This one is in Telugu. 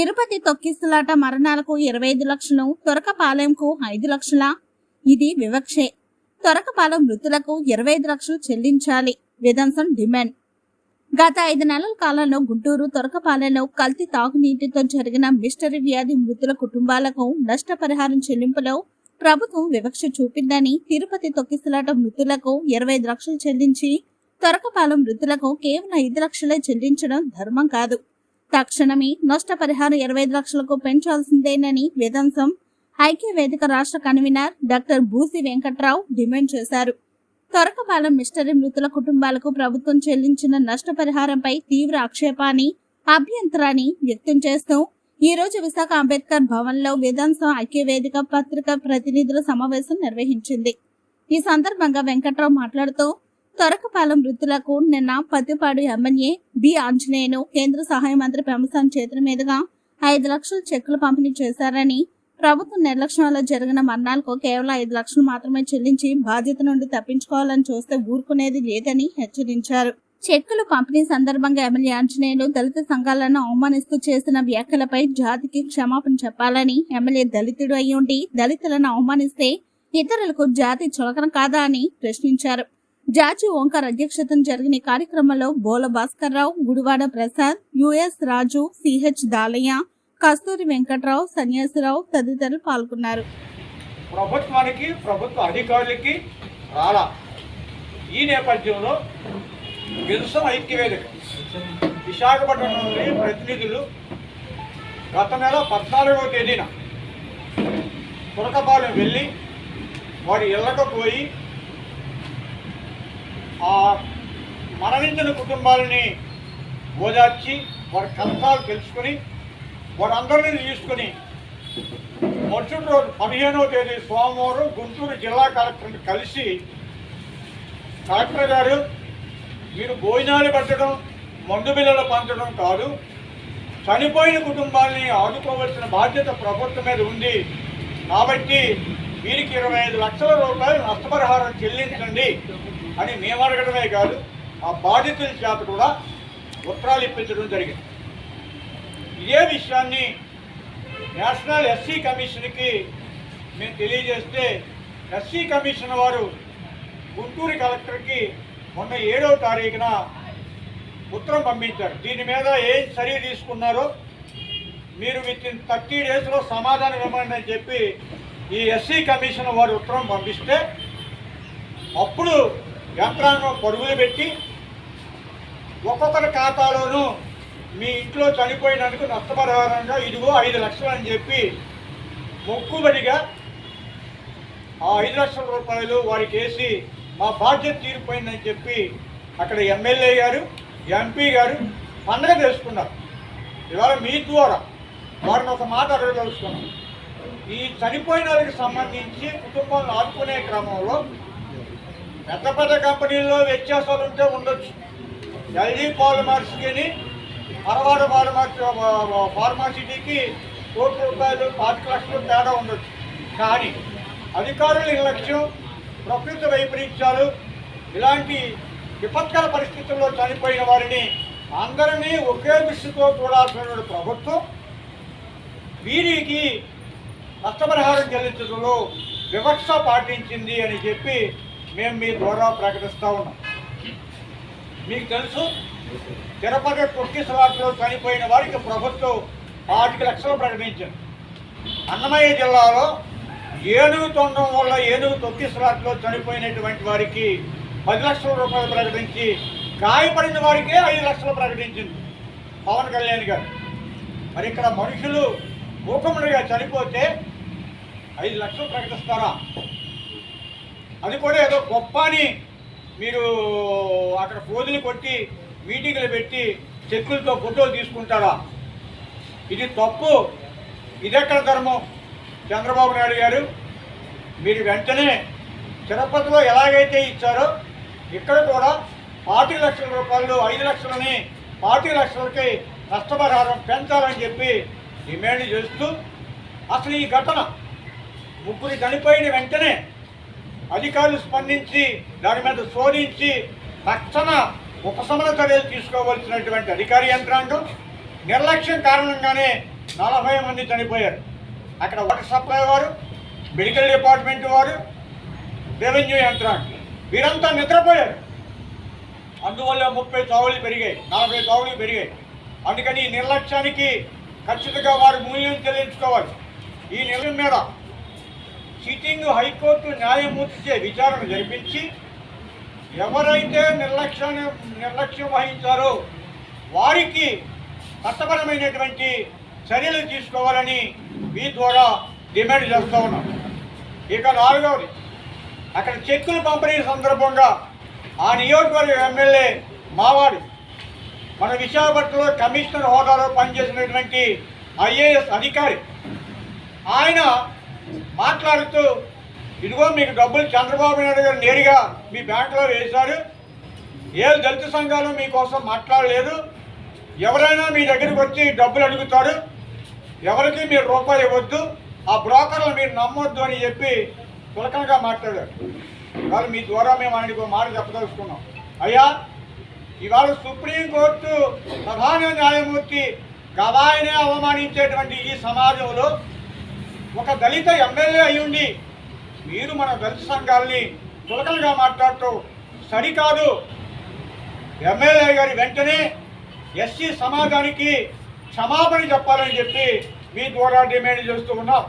తిరుపతి తొక్కిస్తులాట మరణాలకు ఇరవై ఐదు లక్షలు తొరకపాలెంకు ఐదు లక్షల? ఇది వివక్షే. తొరకపాలెం మృతులకు ఇరవై ఐదు లక్షలు చెల్లించాలి. విధాన్సం డిమాండ్. గత ఐదు నెలల కాలంలో గుంటూరు తొరకపాలెంలో కల్తీ తాగునీటితో జరిగిన మిస్టరీ వ్యాధి మృతుల కుటుంబాలకు నష్టపరిహారం చెల్లింపులో ప్రభుత్వం వివక్ష చూపిందని తిరుపతి తొక్కిసలాట మృతులకు ఇరవై ఐదు లక్షలు చెల్లించి తొరకపాలెం మృతులకు కేవలం ఐదు లక్షలే చెల్లించడం ధర్మం కాదు. తక్షణమే నష్టపరిహారం ఇరవై ఐదు లక్షలకు పెంచాల్సిందేనని వేదాంశం ఐక్య వేదిక రాష్ట్ర convener doctor Bhusi Venkatrao demand చేశారు. తొరకపాలెం మిస్టరీ మృతుల కుటుంబాలకు ప్రభుత్వం చెల్లించిన నష్టపరిహారంపై తీవ్ర ఆక్షేపాన్ని అభ్యంతరాన్ని వ్యక్తం చేస్తూ ఈ రోజు విశాఖ అంబేద్కర్ భవన్లో వేదాంశం ఐక్య వేదిక పత్రిక ప్రతినిధుల సమావేశం నిర్వహించింది. ఈ సందర్భంగా వెంకట్రావు మాట్లాడుతూ తొరకపాలెం వృద్ధులకు నిన్న పత్తిపాడు ఎమ్మెల్యే బి ఆంజనేయులు కేంద్ర సహాయ మంత్రి పెమసాన్ చేతుల మీదుగా ఐదు లక్షల చెక్కులు పంపిణీ చేశారని ప్రభుత్వం నిర్లక్ష్యం వల్ల జరిగిన మరణాలకు కేవలం ఐదు లక్షలు మాత్రమే చెల్లించి బాధ్యత నుండి తప్పించుకోవాలని చూస్తే ఊరుకునేది లేదని హెచ్చరించారు. చెక్కులు పంపిణీ సందర్భంగా ఎమ్మెల్యే ఆంజనేయులు దళిత సంఘాలను అవమానిస్తూ చేసిన వ్యాఖ్యలపై జాతికి క్షమాపణ చెప్పాలని ఎమ్మెల్యే దళితుడు అయ్యుండి దళితులను అవమానిస్తే ఇతరులకు జాతి చులకన కాదా అని ప్రశ్నించారు. జాజి ఓంకార్ అధ్యక్షతన జరిగిన కార్యక్రమంలో బోల భాస్కర్ రావు గుడివాడ ప్రసాద్ యుఎస్ రాజు సిహెచ్ దాలయ్య కస్తూరి వెంకట్రావు సన్యాసిరావు తదితరులు పాల్గొన్నారు. ప్రభుత్వానికి ప్రభుత్వ అధికారులకి రాలా. ఈ నేపథ్యంలో గిల్సం ఐక్యవేదిక విశాఖపట్నంలోని ప్రతినిధులు గత నెల పద్నాలుగవ తేదీన పురకపాలెం వెళ్ళి వారి ఇళ్ళకు పోయి ఆ మరణించిన కుటుంబాలని ఓదార్చి వారి కష్టాలు తెలుసుకొని వారందరినీ తీసుకొని మరుసటి రోజు పదిహేనవ తేదీ సోమవారం గుంటూరు జిల్లా కలెక్టర్ని కలిసి కలెక్టర్ గారు మీరు భోజనాలు పెట్టడం మండు బిల్లలు పంచడం కాదు చనిపోయిన కుటుంబాలని ఆదుకోవలసిన బాధ్యత ప్రభుత్వం మీద ఉంది. కాబట్టి వీరికి ఇరవై ఐదు లక్షల రూపాయలు నష్టపరిహారం చెల్లించండి. అని మేము అడగడమే కాదు ఆ బాధితుల చేత కూడా ఉత్తరాలు ఇప్పించడం జరిగింది. ఇదే విషయాన్ని నేషనల్ ఎస్సీ కమిషన్కి మేము తెలియజేస్తే ఎస్సీ కమిషన్ వారు గుంటూరు కలెక్టర్కి మొన్న ఏడవ తారీఖున ఉత్తరం పంపించారు. దీని మీద ఏం చర్య తీసుకున్నారో మీరు విత్ ఇన్ థర్టీ డేస్లో సమాధానం ఇవ్వండి అని చెప్పి ఈ ఎస్సీ కమిషన్ వారు ఉత్తరం పంపిస్తే అప్పుడు యంత్రాంగం పరుగులు పెట్టి ఒక్కొక్కరి ఖాతాలోనూ మీ ఇంట్లో చనిపోయినందుకు నష్టపరిహారంగా ఇదిగో ఐదు లక్షలు అని చెప్పి మొక్కుబడిగా ఆ ఐదు లక్షల రూపాయలు వారికి వేసి మా బాధ్యత తీరిపోయిందని చెప్పి అక్కడ ఎమ్మెల్యే గారు ఎంపీ గారు పండగ తెలుసుకున్నారు ఇవాళ మీ ద్వారా వారిని ఒక మాట అడగదలుచుకున్నాం ఈ చనిపోయిన వాళ్ళకి సంబంధించి కుటుంబాలను ఆదుకునే క్రమంలో పెద్ద పెద్ద కంపెనీల్లో వ్యత్యాసాలు ఉంటే ఉండొచ్చు. ఎల్జీ పాలిమర్స్కి పరవాడ పాలిమర్స్ ఫార్మాసిటీకి కోటి రూపాయలు పాతిక లక్షలు తేడా ఉండొచ్చు. కానీ అధికారుల నిర్లక్ష్యం ప్రకృతి వైపరీత్యాలు ఇలాంటి విపత్కర పరిస్థితుల్లో చనిపోయిన వారిని అందరినీ ఒకే దృష్టితో చూడాల్సిన ప్రభుత్వం వీరికి నష్టపరిహారం చెల్లించడంలో వివక్ష పాటించింది అని చెప్పి మేము మీ ద్వారా ప్రకటిస్తూ ఉన్నాం. మీకు తెలుసు తిరుపతి తొక్కిసలాట్లో చనిపోయిన వారికి ప్రభుత్వం పాతిక లక్షలు ప్రకటించింది. అన్నమయ్య జిల్లాలో ఏనుగు తొండం వల్ల ఏనుగు తొక్కిసలాట్లో చనిపోయినటువంటి వారికి పది లక్షల రూపాయలు ప్రకటించి గాయపడిన వారికే ఐదు లక్షలు ప్రకటించింది పవన్ కళ్యాణ్ గారు. మరి ఇక్కడ మనుషులు మూకముడిగా చనిపోతే ఐదు లక్షలు ప్రకటిస్తారా? అది కూడా ఏదో గొప్ప అని మీరు అక్కడ పోజులు కొట్టి మీటింగ్లు పెట్టి చెక్కులతో ఫోటోలు తీసుకుంటారా? ఇది తప్పు. ఇదెక్కడ ధర్మం? చంద్రబాబు నాయుడు గారు మీరు వెంటనే తిరుపతిలో ఎలాగైతే ఇచ్చారో ఇక్కడ కూడా పార్టీ లక్షల రూపాయలు ఐదు లక్షలని పార్టీ లక్షలకి నష్టపరిహారం పెంచాలని చెప్పి డిమాండ్ చేస్తూ అసలు ఈ ఘటన ముగ్గురు చనిపోయిన వెంటనే అధికారులు స్పందించి దాని మీద శోధించి తక్షణ ఉపశమన చర్యలు తీసుకోవలసినటువంటి అధికార యంత్రాంగం నిర్లక్ష్యం కారణంగానే నలభై మంది చనిపోయారు. అక్కడ వాటర్ సప్లై వారు మెడికల్ డిపార్ట్మెంట్ వారు రెవెన్యూ యంత్రాంగం వీరంతా నిద్రపోయారు. అందువల్ల ముప్పై చావులు పెరిగాయి నలభై చావులు పెరిగాయి. అందుకని ఈ నిర్లక్ష్యానికి ఖచ్చితంగా వారు మూల్యం చెల్లించుకోవాలి. ఈ నిర్ణయం మీద సిట్టింగ్ హైకోర్టు న్యాయమూర్తిచే విచారణ జరిపించి ఎవరైతే నిర్లక్ష్యాన్ని నిర్లక్ష్యం వహించారో వారికి చట్టపరమైనటువంటి చర్యలు తీసుకోవాలని మీ ద్వారా డిమాండ్ చేస్తూ ఉన్నాం. ఇక నాలుగవది అక్కడ చెక్కులు పంపిణీ సందర్భంగా ఆ నియోజకవర్గ ఎమ్మెల్యే మావాడు మన విశాఖపట్నంలో కమిషనర్ హోదాలో పనిచేసినటువంటి ఐఏఎస్ అధికారి. ఆయన మాట్లాడుతూ ఇదిగో మీకు డబ్బులు చంద్రబాబు నాయుడు గారు నేరుగా మీ బ్యాంకులో వేశారు. ఏ దళిత సంఘాలు మీకోసం మాట్లాడలేదు. ఎవరైనా మీ దగ్గరికి వచ్చి డబ్బులు అడుగుతారు. ఎవరికి మీరు రూపాయి ఇవ్వద్దు. ఆ బ్రోకర్లు మీరు నమ్మొద్దు అని చెప్పి తులకనగా మాట్లాడారు. ఇవాళ మీ ద్వారా మేము ఆయనకు ఒక మాట చెప్పదలుచుకున్నాం. అయ్యా ఇవాళ సుప్రీంకోర్టు ప్రధాన న్యాయమూర్తి గవాయినే అవమానించేటువంటి ఈ సమాజంలో ఒక దళిత ఎమ్మెల్యే అయ్యుండి మీరు మన దళిత సంఘాలని తులకలుగా మాట్లాడుతూ సరికాదు. ఎమ్మెల్యే గారి వెంటనే ఎస్సీ సమాజానికి క్షమాపణ చెప్పాలని చెప్పి మీ ద్వారా డిమాండ్ చేస్తూ ఉన్నాం.